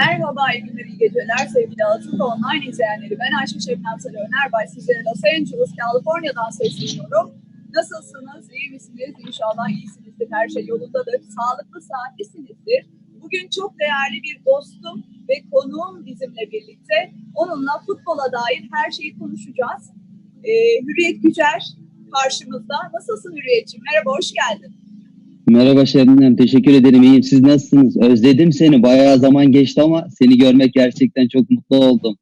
Merhaba, iyi günler, iyi geceler sevgili Altın Online izleyenleri. Ben Ayşe Şebnem Sarı Önerbay. Sizlere Los Angeles, Kaliforniya'dan sesleniyorum. Nasılsınız, iyi misiniz? İnşallah iyisinizdir, her şey yolundadır. Sağlıklı, saatlisinizdir. Bugün çok değerli bir dostum ve konuğum bizimle birlikte. Onunla futbola dair her şeyi konuşacağız. Ee, Hürriyet Gücer karşımızda. Nasılsın Hürriyetciğim? Merhaba, hoş geldin. Merhaba Şebnem, teşekkür ederim. İyiyim. Siz nasılsınız? Özledim seni. Bayağı zaman geçti ama seni görmek gerçekten çok mutlu oldum.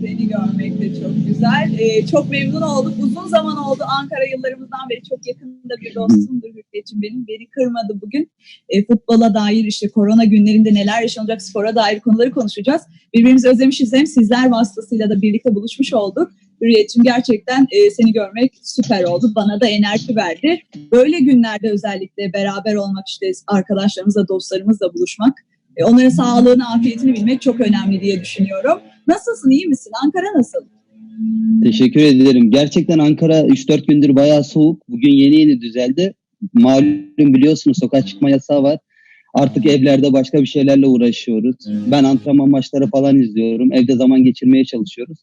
Seni görmek de çok güzel. Ee, çok memnun olduk. Uzun zaman oldu Ankara yıllarımızdan beri. Çok yakında bir dostumdur Hürriyet'ciğim benim. Beni kırmadı bugün. E, futbola dair işte korona günlerinde neler yaşanacak spora dair konuları konuşacağız. Birbirimizi özlemişiz hem sizler vasıtasıyla da birlikte buluşmuş olduk. Hürriyet'ciğim gerçekten e, seni görmek süper oldu. Bana da enerji verdi. Böyle günlerde özellikle beraber olmak işte arkadaşlarımızla, dostlarımızla buluşmak e, onların sağlığını, afiyetini bilmek çok önemli diye düşünüyorum. Nasılsın, iyi misin? Ankara nasıl? Teşekkür ederim. Gerçekten Ankara 3-4 gündür bayağı soğuk. Bugün yeni yeni düzeldi. Malum biliyorsunuz sokağa çıkma yasağı var. Artık evlerde başka bir şeylerle uğraşıyoruz. Ben antrenman maçları falan izliyorum. Evde zaman geçirmeye çalışıyoruz.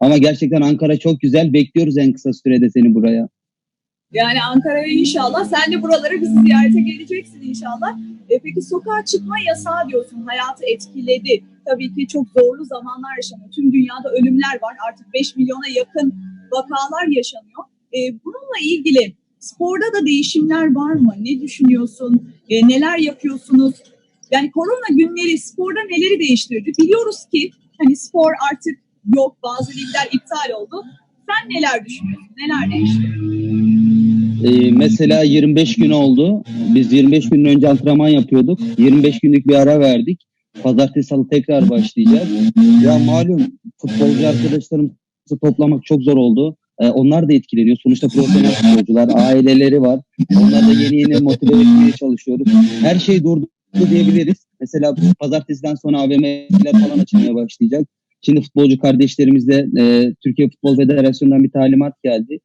Ama gerçekten Ankara çok güzel. Bekliyoruz en kısa sürede seni buraya. Yani Ankara'ya inşallah. Sen de buralara bizi ziyarete geleceksin inşallah. E, peki sokağa çıkma yasağı diyorsun. Hayatı etkiledi. Tabii ki çok zorlu zamanlar yaşanıyor. Tüm dünyada ölümler var. Artık 5 milyona yakın vakalar yaşanıyor. E, bununla ilgili sporda da değişimler var mı? Ne düşünüyorsun? E, neler yapıyorsunuz? Yani korona günleri sporda neleri değiştirdi? Biliyoruz ki hani spor artık yok. Bazı ligler iptal oldu. Sen neler düşünüyorsun? Neler değişti? Ee, mesela 25 gün oldu. Biz 25 gün önce antrenman yapıyorduk. 25 günlük bir ara verdik. Pazartesi salı tekrar başlayacağız. Ya malum futbolcu arkadaşlarımızı toplamak çok zor oldu. Ee, onlar da etkileniyor. Sonuçta profesyonel futbolcular, aileleri var. Onları da yeni yeni motive etmeye çalışıyoruz. Her şey durdu diyebiliriz. Mesela pazartesiden sonra AVM'ler falan açılmaya başlayacak. Şimdi futbolcu kardeşlerimizde e, Türkiye Futbol Federasyonu'ndan bir talimat geldi.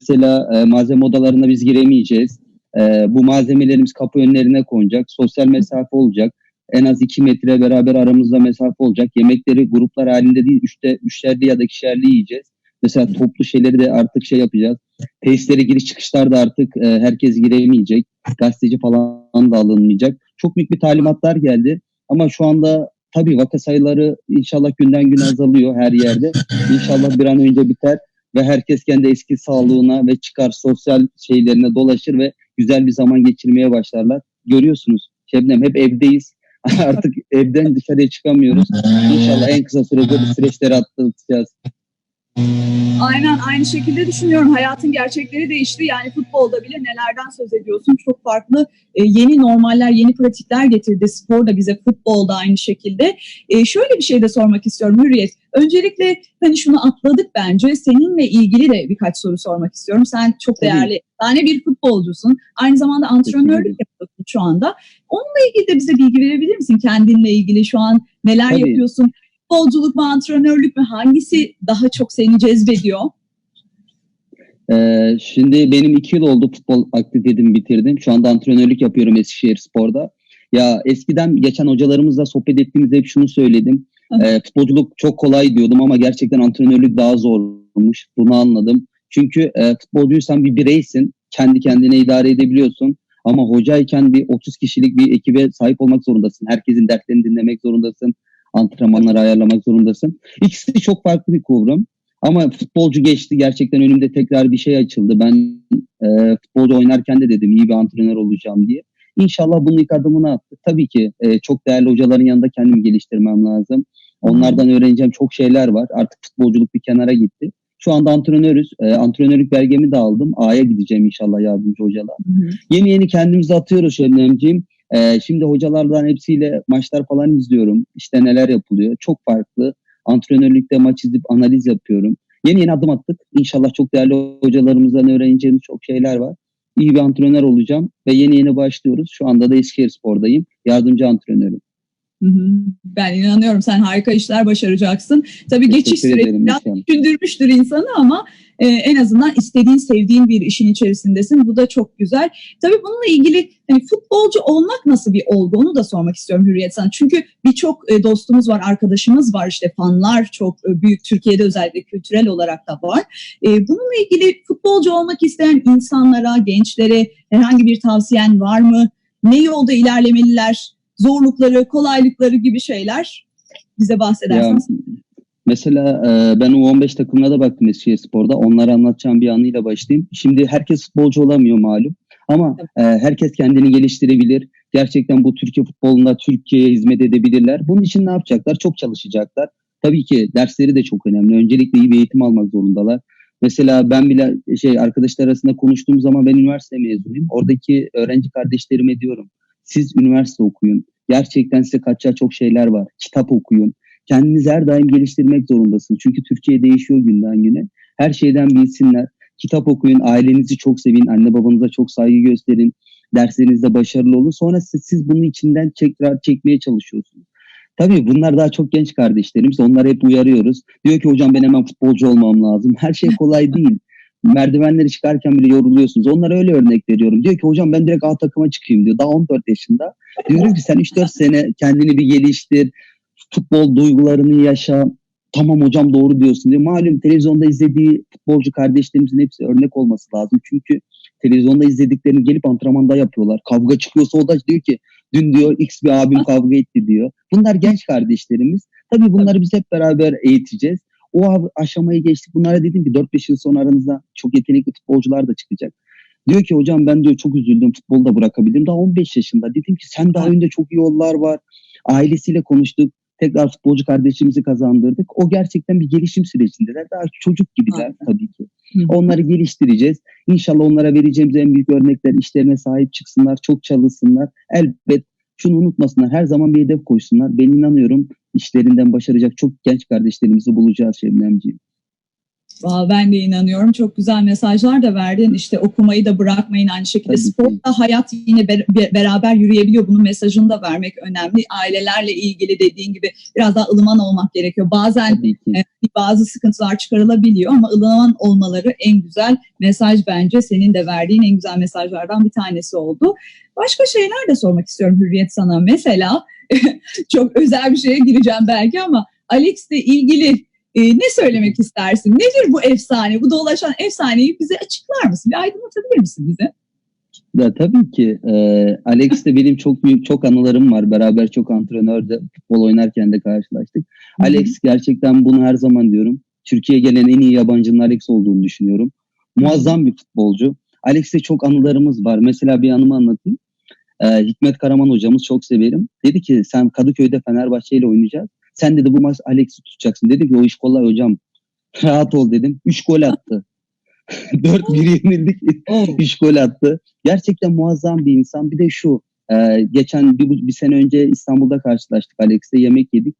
Mesela e, malzeme odalarına biz giremeyeceğiz. E, bu malzemelerimiz kapı önlerine konacak. Sosyal mesafe olacak. En az 2 metre beraber aramızda mesafe olacak. Yemekleri gruplar halinde değil, üçte, üçerli ya da ikişerli yiyeceğiz. Mesela toplu şeyleri de artık şey yapacağız. Tesislere giriş çıkışlar da artık e, herkes giremeyecek. Gazeteci falan da alınmayacak. Çok büyük bir talimatlar geldi. Ama şu anda tabii vaka sayıları inşallah günden güne azalıyor her yerde. İnşallah bir an önce biter ve herkes kendi eski sağlığına ve çıkar sosyal şeylerine dolaşır ve güzel bir zaman geçirmeye başlarlar. Görüyorsunuz Şebnem hep evdeyiz. Artık evden dışarıya çıkamıyoruz. İnşallah en kısa sürede bu süreçleri atlatacağız. Aynen aynı şekilde düşünüyorum. Hayatın gerçekleri değişti. Yani futbolda bile nelerden söz ediyorsun. Çok farklı e, yeni normaller, yeni pratikler getirdi spor da bize futbolda aynı şekilde. E, şöyle bir şey de sormak istiyorum Hürriyet. Öncelikle hani şunu atladık bence. Seninle ilgili de birkaç soru sormak istiyorum. Sen çok değerli tane bir futbolcusun. Aynı zamanda antrenörlük yapıyorsun şu anda. Onunla ilgili de bize bilgi verebilir misin? Kendinle ilgili şu an neler Tabii. yapıyorsun? Futbolculuk mu, antrenörlük mü? Hangisi daha çok seni cezbediyor? Ee, şimdi benim iki yıl oldu futbol aktivitemi bitirdim. Şu anda antrenörlük yapıyorum Eskişehir Spor'da. Ya eskiden geçen hocalarımızla sohbet ettiğimizde hep şunu söyledim. Ee, futbolculuk çok kolay diyordum ama gerçekten antrenörlük daha zormuş. Bunu anladım. Çünkü e, futbolcuysan bir bireysin. Kendi kendine idare edebiliyorsun. Ama hocayken bir 30 kişilik bir ekibe sahip olmak zorundasın. Herkesin dertlerini dinlemek zorundasın. Antrenmanları ayarlamak zorundasın. İkisi çok farklı bir kavram. Ama futbolcu geçti. Gerçekten önümde tekrar bir şey açıldı. Ben e, futbolcu oynarken de dedim iyi bir antrenör olacağım diye. İnşallah bunun ilk adımını attık. Tabii ki e, çok değerli hocaların yanında kendimi geliştirmem lazım. Onlardan öğreneceğim çok şeyler var. Artık futbolculuk bir kenara gitti. Şu anda antrenörüz. E, antrenörlük belgemi de aldım. A'ya gideceğim inşallah yardımcı hocalar. Yeni yeni kendimizi atıyoruz Şebnemciğim. Ee, şimdi hocalardan hepsiyle maçlar falan izliyorum. İşte neler yapılıyor. Çok farklı. Antrenörlükte maç izleyip analiz yapıyorum. Yeni yeni adım attık. İnşallah çok değerli hocalarımızdan öğreneceğimiz çok şeyler var. İyi bir antrenör olacağım ve yeni yeni başlıyoruz. Şu anda da Eskişehir Spor'dayım. Yardımcı antrenörüm. Ben inanıyorum sen harika işler başaracaksın. Tabii geçiş süreci düşündürmüştür insanı ama e, en azından istediğin, sevdiğin bir işin içerisindesin. Bu da çok güzel. Tabii bununla ilgili hani futbolcu olmak nasıl bir olgu onu da sormak istiyorum Hürriyet sana. Çünkü birçok e, dostumuz var, arkadaşımız var işte fanlar çok e, büyük Türkiye'de özellikle kültürel olarak da var. E, bununla ilgili futbolcu olmak isteyen insanlara, gençlere herhangi bir tavsiyen var mı? Ne yolda ilerlemeliler? Zorlukları, kolaylıkları gibi şeyler bize Ya, bahsederseniz. mesela e, ben U15 takımına da baktım Eskişehir Spor'da. Onlara anlatacağım bir anıyla başlayayım. Şimdi herkes futbolcu olamıyor malum. Ama e, herkes kendini geliştirebilir. Gerçekten bu Türkiye futbolunda Türkiye'ye hizmet edebilirler. Bunun için ne yapacaklar? Çok çalışacaklar. Tabii ki dersleri de çok önemli. Öncelikle iyi bir eğitim almak zorundalar. Mesela ben bile şey arkadaşlar arasında konuştuğum zaman ben üniversite mezunuyum. Oradaki öğrenci kardeşlerime diyorum. Siz üniversite okuyun. Gerçekten size kaçacağı çok şeyler var. Kitap okuyun. Kendinizi her daim geliştirmek zorundasınız. Çünkü Türkiye değişiyor günden güne. Her şeyden bilsinler. Kitap okuyun. Ailenizi çok sevin. Anne babanıza çok saygı gösterin. Derslerinizde başarılı olun. Sonra siz, siz bunun içinden tekrar çekmeye çalışıyorsunuz. Tabii bunlar daha çok genç kardeşlerimiz. Onları hep uyarıyoruz. Diyor ki hocam ben hemen futbolcu olmam lazım. Her şey kolay değil. Merdivenleri çıkarken bile yoruluyorsunuz. Onlara öyle örnek veriyorum. Diyor ki hocam ben direkt A takıma çıkayım diyor. Daha 14 yaşında. Diyorum ki sen 3-4 sene kendini bir geliştir. Futbol duygularını yaşa. Tamam hocam doğru diyorsun diyor. Malum televizyonda izlediği futbolcu kardeşlerimizin hepsi örnek olması lazım. Çünkü televizyonda izlediklerini gelip antrenmanda yapıyorlar. Kavga çıkıyorsa o da diyor ki dün diyor X bir abim kavga etti diyor. Bunlar genç kardeşlerimiz. Tabii bunları biz hep beraber eğiteceğiz. O aşamayı geçtik. Bunlara dedim ki 4-5 yıl sonra aranızda çok yetenekli futbolcular da çıkacak. Diyor ki hocam ben diyor çok üzüldüm futbolu da bırakabildim. Daha 15 yaşında. Dedim ki sen daha önünde çok iyi yollar var. Ailesiyle konuştuk. Tekrar futbolcu kardeşimizi kazandırdık. O gerçekten bir gelişim sürecindeler. Daha çocuk gibiler Aynen. tabii ki. Hı. Onları geliştireceğiz. İnşallah onlara vereceğimiz en büyük örnekler işlerine sahip çıksınlar, çok çalışsınlar. Elbet şunu unutmasınlar, her zaman bir hedef koysunlar. Ben inanıyorum işlerinden başaracak çok genç kardeşlerimizi bulacağız Şebnemciğim. Ben de inanıyorum. Çok güzel mesajlar da verdin. İşte okumayı da bırakmayın. Aynı şekilde Tabii sportla hayat yine ber- be- beraber yürüyebiliyor. Bunun mesajını da vermek önemli. Ailelerle ilgili dediğin gibi biraz daha ılıman olmak gerekiyor. Bazen e, bazı sıkıntılar çıkarılabiliyor ama ılıman olmaları en güzel mesaj bence. Senin de verdiğin en güzel mesajlardan bir tanesi oldu. Başka şeyler de sormak istiyorum Hürriyet sana. Mesela çok özel bir şeye gireceğim belki ama Alex'le ilgili e, ne söylemek istersin? Nedir bu efsane? Bu dolaşan efsaneyi bize açıklar mısın? Bir aydınlatabilir misin bize? Ya, tabii ki. E, Alex'le benim çok büyük çok anılarım var. Beraber çok antrenörde futbol oynarken de karşılaştık. Alex gerçekten bunu her zaman diyorum. Türkiye'ye gelen en iyi yabancının Alex olduğunu düşünüyorum. Muazzam bir futbolcu. Alex'le çok anılarımız var. Mesela bir anımı anlatayım. Ee, Hikmet Karaman hocamız çok severim. Dedi ki sen Kadıköy'de Fenerbahçe ile oynayacağız. Sen dedi bu maç Alex'i tutacaksın. Dedi ki o iş kolay hocam. Rahat ol dedim. 3 gol attı. 4-1 yenildik. 3 gol attı. Gerçekten muazzam bir insan. Bir de şu e, geçen bir, bir sene önce İstanbul'da karşılaştık Alex'le yemek yedik.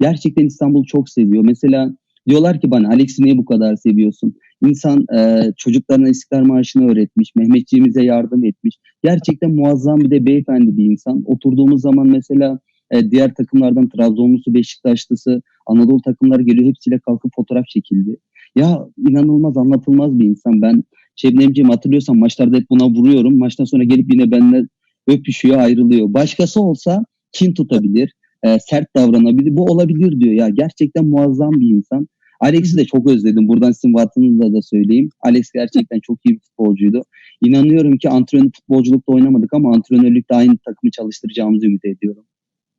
Gerçekten İstanbul'u çok seviyor. Mesela diyorlar ki bana Alex'i niye bu kadar seviyorsun? İnsan e, çocuklarına İstiklal Marşı'nı öğretmiş. Mehmetçiğimize yardım etmiş. Gerçekten muazzam bir de beyefendi bir insan. Oturduğumuz zaman mesela e, diğer takımlardan Trabzonlusu, Beşiktaşlısı, Anadolu takımları geliyor. Hepsiyle kalkıp fotoğraf çekildi. Ya inanılmaz anlatılmaz bir insan. Ben Şebnemciğim hatırlıyorsan maçlarda hep buna vuruyorum. Maçtan sonra gelip yine benimle öpüşüyor ayrılıyor. Başkası olsa kin tutabilir, e, sert davranabilir. Bu olabilir diyor ya. Gerçekten muazzam bir insan. Alex'i de çok özledim. Buradan sizin vatanınızda da söyleyeyim. Alex gerçekten çok iyi bir futbolcuydu. İnanıyorum ki antrenör futbolculukta oynamadık ama antrenörlükte aynı takımı çalıştıracağımızı ümit ediyorum.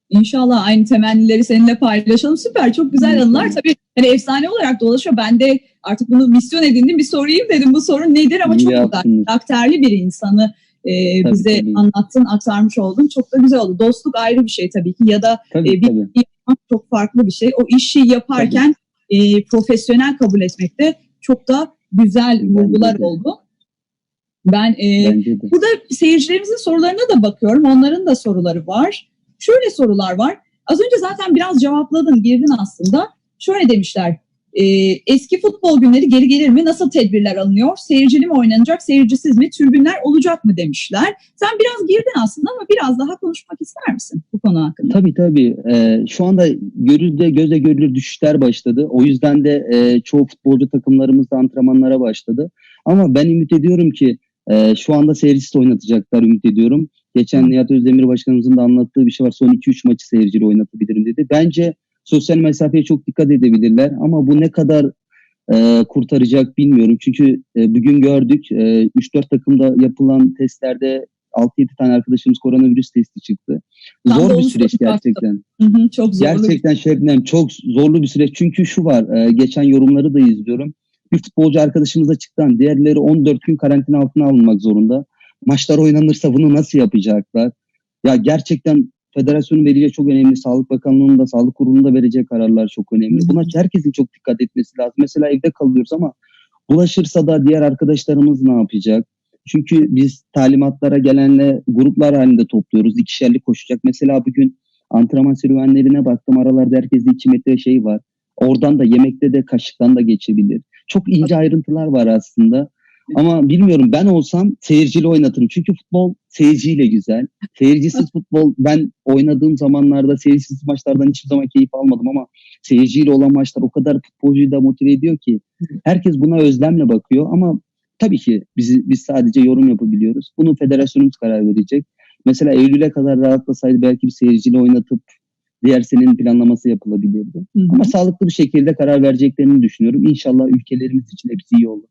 İnşallah aynı temennileri seninle paylaşalım. Süper, çok güzel anılar. Tabii hani efsane olarak dolaşıyor. Ben de artık bunu misyon edindim. Bir sorayım dedim. Bu sorun nedir ama çok güzel. Karakterli bir insanı e, Tabii, bize tabii. anlattın, aktarmış oldun. Çok da güzel oldu. Dostluk ayrı bir şey tabii ki ya da Tabii E, bir- tabii. çok farklı bir şey. O işi yaparken e, profesyonel kabul etmek de çok da güzel vurgular oldu. Ben e. Burada seyircilerimizin sorularına da bakıyorum. Onların da soruları var. Şöyle sorular var. Az önce zaten biraz cevapladın, girdin aslında. Şöyle demişler. E, eski futbol günleri geri gelir mi? Nasıl tedbirler alınıyor? Seyircili mi oynanacak, seyircisiz mi? Tribünler olacak mı demişler. Sen biraz girdin aslında ama biraz daha konuşmak ister misin bu konu hakkında? Tabii tabii. Ee, şu anda görülde göze görülür düşüşler başladı. O yüzden de e, çoğu futbolcu takımlarımız da antrenmanlara başladı. Ama ben ümit ediyorum ki e, şu anda seyircisiz oynatacaklar ümit ediyorum. Geçen Nihat Özdemir Başkanımızın da anlattığı bir şey var. Son 2-3 maçı seyircili oynatabilirim dedi. Bence sosyal mesafeye çok dikkat edebilirler. Ama bu ne kadar e, kurtaracak bilmiyorum. Çünkü e, bugün gördük e, 3-4 takımda yapılan testlerde 6-7 tane arkadaşımız koronavirüs testi çıktı. Ben Zor bir süreç gerçekten. Hı hı, çok zorlu. Gerçekten Şebnem çok zorlu bir süreç. Çünkü şu var, e, geçen yorumları da izliyorum. Bir futbolcu arkadaşımız açıktan, diğerleri 14 gün karantina altına alınmak zorunda. Maçlar oynanırsa bunu nasıl yapacaklar? Ya gerçekten federasyonun vereceği çok önemli. Sağlık Bakanlığı'nın da, Sağlık Kurulu'nun da vereceği kararlar çok önemli. Buna herkesin çok dikkat etmesi lazım. Mesela evde kalıyoruz ama bulaşırsa da diğer arkadaşlarımız ne yapacak? Çünkü biz talimatlara gelenle gruplar halinde topluyoruz. İkişerli koşacak. Mesela bugün antrenman serüvenlerine baktım. Aralarda herkeste 2 metre şey var. Oradan da yemekte de kaşıktan da geçebilir. Çok ince ayrıntılar var aslında. Ama bilmiyorum ben olsam seyirciyle oynatırım. Çünkü futbol seyirciyle güzel. Seyircisiz futbol ben oynadığım zamanlarda seyircisiz maçlardan hiçbir zaman keyif almadım ama seyirciyle olan maçlar o kadar futbolcuyu da motive ediyor ki herkes buna özlemle bakıyor ama tabii ki biz, biz sadece yorum yapabiliyoruz. Bunu federasyonumuz karar verecek. Mesela Eylül'e kadar rahatlasaydı belki bir seyirciyle oynatıp diğer senenin planlaması yapılabilirdi. Hı hı. Ama sağlıklı bir şekilde karar vereceklerini düşünüyorum. İnşallah ülkelerimiz için hepsi iyi olur.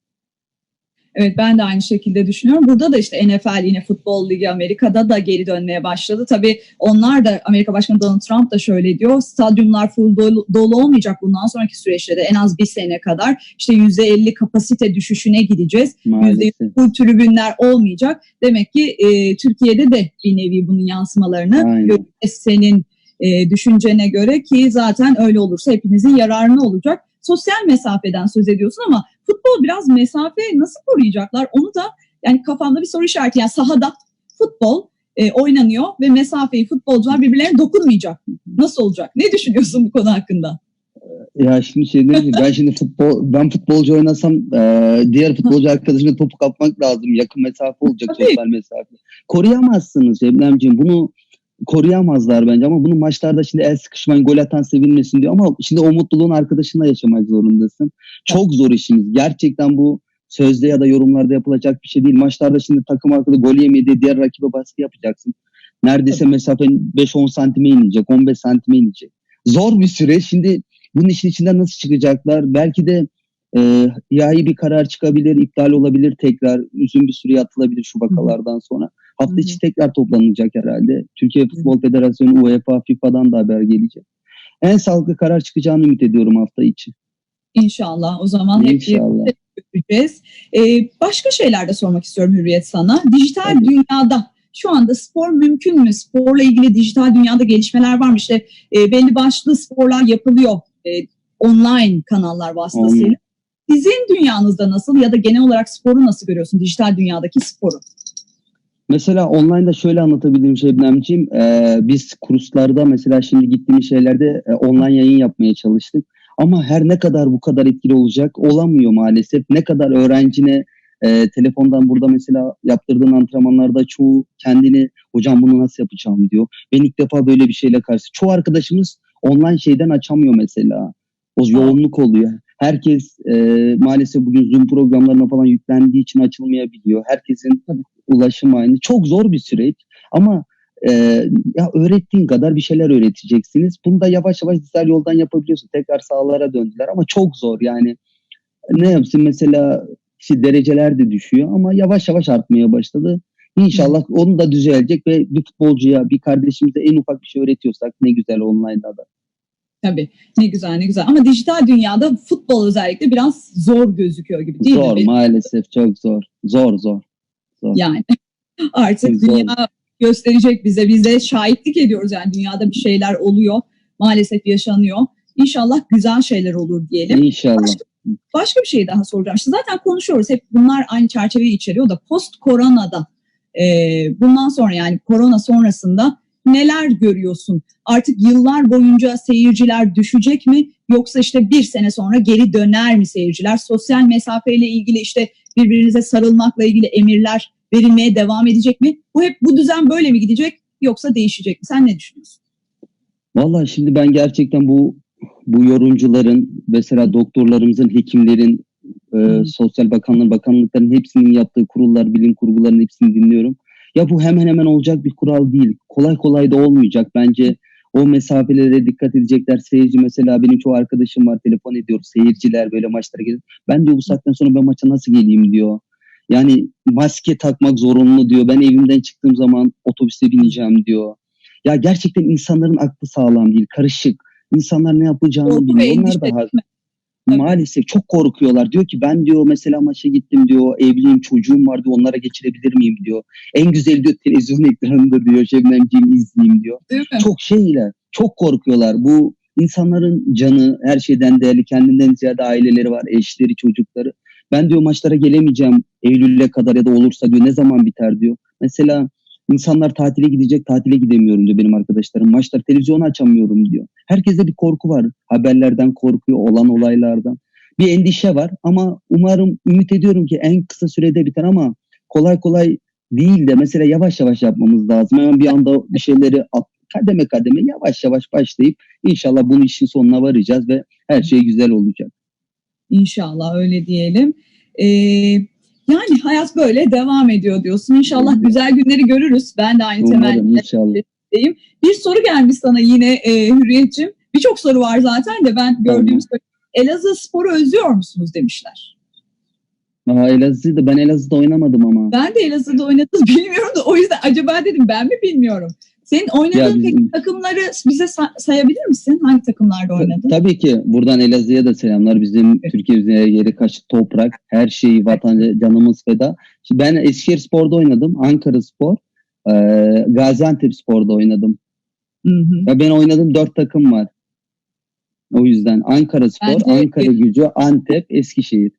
Evet ben de aynı şekilde düşünüyorum. Burada da işte NFL yine futbol ligi Amerika'da da geri dönmeye başladı. Tabii onlar da Amerika Başkanı Donald Trump da şöyle diyor. Stadyumlar full dolu, dolu olmayacak bundan sonraki süreçte de en az bir sene kadar işte %50 kapasite düşüşüne gideceğiz. Maalesef. Bu tribünler olmayacak. Demek ki e, Türkiye'de de bir nevi bunun yansımalarını göreceğiz senin e, düşüncene göre ki zaten öyle olursa hepimizin yararına olacak. Sosyal mesafeden söz ediyorsun ama futbol biraz mesafe nasıl koruyacaklar? Onu da yani kafamda bir soru işareti. Yani sahada futbol e, oynanıyor ve mesafeyi futbolcular birbirlerine dokunmayacak mı? Nasıl olacak? Ne düşünüyorsun bu konu hakkında? Ya şimdi şey mi? Ben şimdi futbol ben futbolcu oynasam e, diğer futbolcu arkadaşımla topu kapmak lazım. Yakın mesafe olacak sosyal mesafe. Koruyamazsınız Şebnemciğim. Bunu koruyamazlar bence ama bunu maçlarda şimdi el sıkışmayın gol atan sevinmesin diyor ama şimdi o mutluluğun arkadaşınla yaşamak zorundasın. Çok zor işimiz. Gerçekten bu sözde ya da yorumlarda yapılacak bir şey değil. Maçlarda şimdi takım arkada gol yemedi diğer rakibe baskı yapacaksın. Neredeyse mesafen 5-10 santime inecek, 15 santime inecek. Zor bir süreç. Şimdi bunun işin içinden nasıl çıkacaklar? Belki de e, yahi bir karar çıkabilir, iptal olabilir tekrar. Uzun bir süre atılabilir şu vakalardan sonra. Hafta içi tekrar toplanılacak herhalde. Türkiye Futbol Federasyonu, UEFA, FIFA'dan da haber gelecek. En sağlıklı karar çıkacağını ümit ediyorum hafta içi. İnşallah o zaman hep İnşallah. göreceğiz. Ee, başka şeyler de sormak istiyorum Hürriyet sana. Dijital Tabii. dünyada şu anda spor mümkün mü? Sporla ilgili dijital dünyada gelişmeler var mı? İşte e, belli başlı sporlar yapılıyor e, online kanallar vasıtasıyla. Online. Sizin dünyanızda nasıl ya da genel olarak sporu nasıl görüyorsun? Dijital dünyadaki sporu. Mesela online'da şöyle anlatabilirim Şebnemciğim. Ee, biz kurslarda mesela şimdi gittiğimiz şeylerde e, online yayın yapmaya çalıştık. Ama her ne kadar bu kadar etkili olacak olamıyor maalesef. Ne kadar öğrencine e, telefondan burada mesela yaptırdığın antrenmanlarda çoğu kendini hocam bunu nasıl yapacağım diyor. Ben ilk defa böyle bir şeyle karşı. Çoğu arkadaşımız online şeyden açamıyor mesela. O yoğunluk oluyor. Herkes e, maalesef bugün Zoom programlarına falan yüklendiği için açılmayabiliyor. Herkesin ulaşım aynı. Çok zor bir süreç ama e, ya öğrettiğin kadar bir şeyler öğreteceksiniz. Bunu da yavaş yavaş dijital yoldan yapabiliyorsun. Tekrar sahalara döndüler ama çok zor yani. Ne yapsın mesela işte dereceler de düşüyor ama yavaş yavaş artmaya başladı. İnşallah onu da düzelecek ve bir futbolcuya, bir kardeşimize en ufak bir şey öğretiyorsak ne güzel online'da da. Tabii ne güzel ne güzel ama dijital dünyada futbol özellikle biraz zor gözüküyor gibi değil zor mi? maalesef çok zor. Zor zor. zor. Yani artık Zor. dünya gösterecek bize. Biz de şahitlik ediyoruz yani dünyada bir şeyler oluyor. Maalesef yaşanıyor. İnşallah güzel şeyler olur diyelim. İnşallah. Başka, başka bir şey daha soracağım. İşte zaten konuşuyoruz. Hep bunlar aynı çerçeveyi içeriyor da post koronada e, bundan sonra yani korona sonrasında neler görüyorsun? Artık yıllar boyunca seyirciler düşecek mi? Yoksa işte bir sene sonra geri döner mi seyirciler? Sosyal mesafeyle ilgili işte birbirinize sarılmakla ilgili emirler verilmeye devam edecek mi? Bu hep bu düzen böyle mi gidecek yoksa değişecek mi? Sen ne düşünüyorsun? Vallahi şimdi ben gerçekten bu bu yorumcuların mesela doktorlarımızın, hekimlerin, e, sosyal bakanlığın, bakanlıkların hepsinin yaptığı kurullar, bilim kurgularının hepsini dinliyorum. Ya bu hemen hemen olacak bir kural değil. Kolay kolay da olmayacak. Bence o mesafelere dikkat edecekler. Seyirci mesela benim çoğu arkadaşım var telefon ediyor. Seyirciler böyle maçlara gelip ben diyor bu saatten sonra ben maça nasıl geleyim diyor. Yani maske takmak zorunlu diyor. Ben evimden çıktığım zaman otobüse bineceğim diyor. Ya gerçekten insanların aklı sağlam değil, karışık. İnsanlar ne yapacağını bilmiyor. Onlar da? Tabii. maalesef çok korkuyorlar. Diyor ki ben diyor mesela maça gittim diyor. Evliyim, çocuğum var diyor. Onlara geçirebilir miyim diyor. En güzel diyor televizyon ekranında diyor. Şebnemciğimi izleyeyim diyor. Çok şeyler, çok korkuyorlar. Bu insanların canı her şeyden değerli. Kendinden ziyade aileleri var, eşleri, çocukları. Ben diyor maçlara gelemeyeceğim Eylül'e kadar ya da olursa diyor ne zaman biter diyor. Mesela insanlar tatile gidecek, tatile gidemiyorum diyor benim arkadaşlarım. Maçlar televizyonu açamıyorum diyor. Herkeste bir korku var. Haberlerden korkuyor, olan olaylardan. Bir endişe var ama umarım, ümit ediyorum ki en kısa sürede biter ama kolay kolay değil de mesela yavaş yavaş yapmamız lazım. Hemen bir anda bir şeyleri at, kademe kademe yavaş yavaş başlayıp inşallah bunun işin sonuna varacağız ve her şey güzel olacak. İnşallah öyle diyelim. Ee, yani hayat böyle devam ediyor diyorsun. İnşallah Evet. güzel günleri görürüz. Ben de aynı Umarım temenni inşallah. Bir soru gelmiş sana yine e, Hürriyet'ciğim. Birçok soru var zaten de ben gördüğüm soru. Elazığ Spor'u özlüyor musunuz demişler. Aa, Elazığ'da ben Elazığ'da oynamadım ama. Ben de Elazığ'da oynadınız bilmiyorum da o yüzden acaba dedim ben mi bilmiyorum. Senin oynadığın Ya peki takımları bize sa- sayabilir misin? Hangi takımlarda oynadın? Tabii ki buradan Elazığ'a da selamlar. Bizim Evet. Türkiye'mizin her yeri kaç toprak, her şeyi vatan canımız feda. Şimdi ben Eskişehir Spor'da oynadım, Ankara Spor, eee, Gaziantep Spor'da oynadım. Hı hı. Ya ben oynadım dört takım var. O yüzden Ankara Spor, Ankara Gücü, Antep, Eskişehir.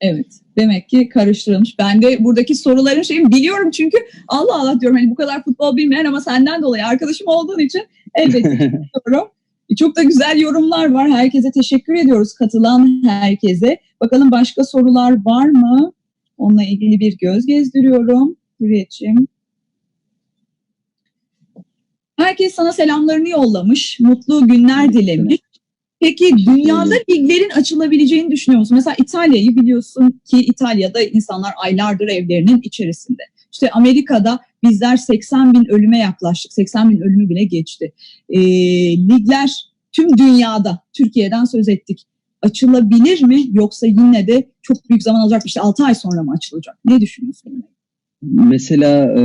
Evet. Demek ki karıştırılmış. Ben de buradaki soruların şeyini biliyorum çünkü Allah Allah diyorum hani bu kadar futbol bilmeyen ama senden dolayı arkadaşım olduğun için elbette biliyorum. E, Çok da güzel yorumlar var. Herkese teşekkür ediyoruz katılan herkese. Bakalım başka sorular var mı? Onunla ilgili bir göz gezdiriyorum. Hürriyetciğim. Herkes sana selamlarını yollamış. Mutlu günler dilemiş. Peki dünyada liglerin açılabileceğini düşünüyor musun? Mesela İtalya'yı biliyorsun ki İtalya'da insanlar aylardır evlerinin içerisinde. İşte Amerika'da bizler 80 bin ölüme yaklaştık. 80 bin ölümü bile geçti. Ee, ligler tüm dünyada, Türkiye'den söz ettik. Açılabilir mi yoksa yine de çok büyük zaman alacak işte 6 ay sonra mı açılacak? Ne düşünüyorsun? Mesela e,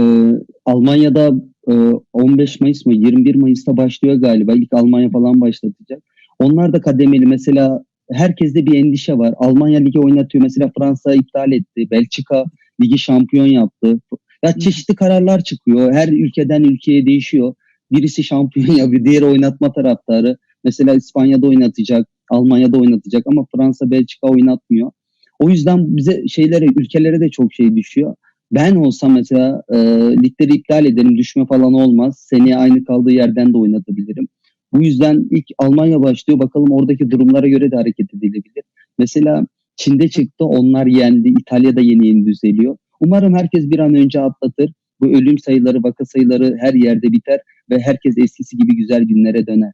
Almanya'da e, 15 Mayıs mı 21 Mayıs'ta başlıyor galiba. İlk Almanya falan başlatacak. Onlar da kademeli. Mesela herkeste bir endişe var. Almanya ligi oynatıyor. Mesela Fransa iptal etti. Belçika ligi şampiyon yaptı. Ya çeşitli kararlar çıkıyor. Her ülkeden ülkeye değişiyor. Birisi şampiyon yapıyor, diğeri oynatma taraftarı. Mesela İspanya'da oynatacak, Almanya'da oynatacak ama Fransa, Belçika oynatmıyor. O yüzden bize şeylere, ülkelere de çok şey düşüyor. Ben olsam mesela e, ligleri iptal ederim, düşme falan olmaz. Seneye aynı kaldığı yerden de oynatabilirim. Bu yüzden ilk Almanya başlıyor. Bakalım oradaki durumlara göre de hareket edilebilir. Mesela Çin'de çıktı, onlar yendi. İtalya'da yeni yeni düzeliyor. Umarım herkes bir an önce atlatır. Bu ölüm sayıları, vaka sayıları her yerde biter ve herkes eskisi gibi güzel günlere döner.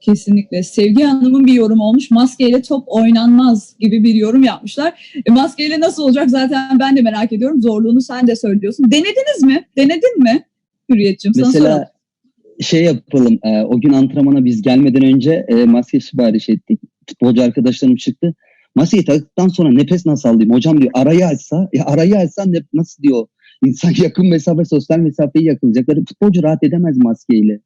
Kesinlikle. Sevgi Hanım'ın bir yorum olmuş. Maskeyle top oynanmaz gibi bir yorum yapmışlar. E, maskeyle nasıl olacak zaten ben de merak ediyorum. Zorluğunu sen de söylüyorsun. Denediniz mi? Denedin mi? Hürriyetciğim sana soralım. Şey yapalım. e, o gün antrenmana biz gelmeden önce e, maske sipariş ettik. Futbolcu arkadaşlarım çıktı. Maskeyi taktıktan sonra nefes nasıl alayım? Hocam diyor arayı açsa, ya arayı açsan ne, nasıl diyor? İnsan yakın mesafe, sosyal mesafeyi yakalayacaklar. Futbolcu rahat edemez maskeyle.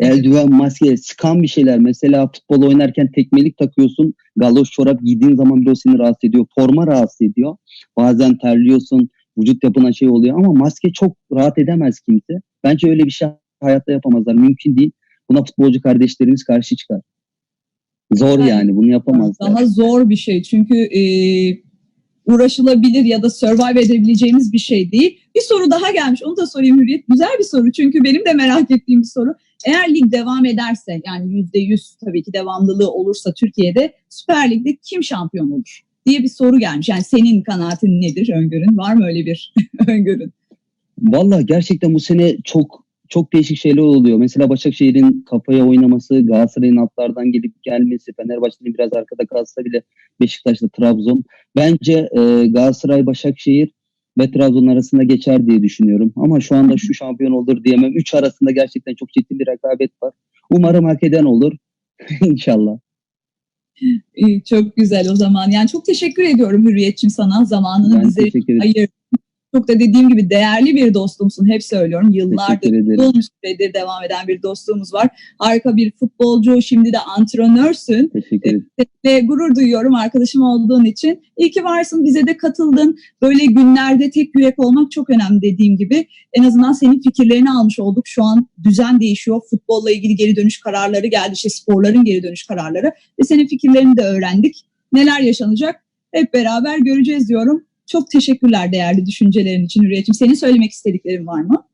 Eldiven, maske, sıkan bir şeyler. Mesela futbol oynarken tekmelik takıyorsun. Galoş çorap giydiğin zaman bile o seni rahatsız ediyor. Forma rahatsız ediyor. Bazen terliyorsun. Vücut yapına şey oluyor ama maske çok rahat edemez kimse. Bence öyle bir şey hayatta yapamazlar. Mümkün değil. Buna futbolcu kardeşlerimiz karşı çıkar. Zor Yani yani bunu yapamazlar. Daha zor bir şey çünkü e, uğraşılabilir ya da survive edebileceğimiz bir şey değil. Bir soru daha gelmiş. Onu da sorayım Hürriyet. Güzel bir soru çünkü benim de merak ettiğim bir soru. Eğer lig devam ederse yani yüzde yüz tabii ki devamlılığı olursa Türkiye'de Süper Lig'de kim şampiyon olur diye bir soru gelmiş. Yani senin kanaatin nedir, öngörün? Var mı öyle bir öngörün? Valla gerçekten bu sene çok çok değişik şeyler oluyor. Mesela Başakşehir'in kafaya oynaması, Galatasaray'ın altlardan gelip gelmesi, Fenerbahçe'nin biraz arkada kalsa bile Beşiktaş'ta Trabzon. Bence e, Galatasaray, Başakşehir ve Trabzon arasında geçer diye düşünüyorum. Ama şu anda şu şampiyon olur diyemem. Üç arasında gerçekten çok ciddi bir rekabet var. Umarım hak eden olur. İnşallah. İyi, çok güzel o zaman. Yani çok teşekkür ediyorum Hürriyetçim sana zamanını Ben bize ayırdın. Çok da dediğim gibi değerli bir dostumsun. Hep söylüyorum. Yıllardır uzun süredir devam eden bir dostluğumuz var. Harika bir futbolcu, şimdi de antrenörsün. Teşekkür ederim. Ve gurur duyuyorum arkadaşım olduğun için. İyi ki varsın, bize de katıldın. Böyle günlerde tek yürek olmak çok önemli dediğim gibi. En azından senin fikirlerini almış olduk. Şu an düzen değişiyor. Futbolla ilgili geri dönüş kararları geldi. İşte sporların geri dönüş kararları. Ve senin fikirlerini de öğrendik. Neler yaşanacak hep beraber göreceğiz diyorum. Çok teşekkürler değerli düşüncelerin için Hürriyet'ciğim. Senin söylemek istediklerin var mı?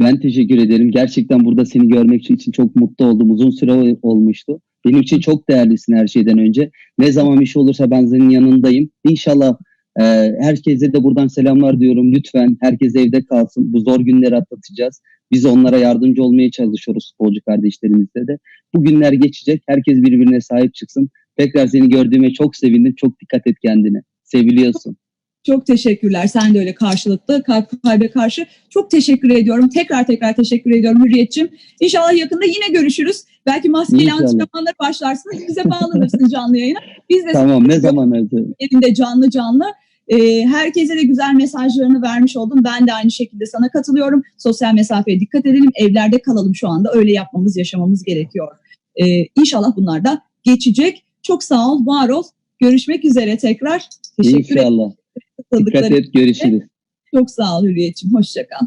Ben teşekkür ederim. Gerçekten burada seni görmek için çok mutlu oldum. Uzun süre olmuştu. Benim için çok değerlisin her şeyden önce. Ne zaman bir şey olursa ben senin yanındayım. İnşallah e, herkese de buradan selamlar diyorum. Lütfen herkes evde kalsın. Bu zor günleri atlatacağız. Biz onlara yardımcı olmaya çalışıyoruz futbolcu kardeşlerimizle de. Bu günler geçecek. Herkes birbirine sahip çıksın. Tekrar seni gördüğüme çok sevindim. Çok dikkat et kendine. Seviliyorsun. Çok teşekkürler. Sen de öyle karşılıklı kalp kalbe karşı. Çok teşekkür ediyorum. Tekrar tekrar teşekkür ediyorum Hürriyet'ciğim. İnşallah yakında yine görüşürüz. Belki maskeli İnşallah. antrenmanlar başlarsınız. Bize bağlanırsın canlı yayına. Biz de Tamam ne zaman elinde canlı canlı. Ee, herkese de güzel mesajlarını vermiş oldum. Ben de aynı şekilde sana katılıyorum. Sosyal mesafeye dikkat edelim. Evlerde kalalım şu anda. Öyle yapmamız, yaşamamız gerekiyor. Ee, inşallah bunlar da geçecek. Çok sağ ol, var ol. Görüşmek üzere tekrar. Teşekkür ederim. Dikkat et görüşürüz. Çok sağ ol Hürriyet'ciğim. Hoşça kal.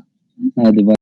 Hadi bay.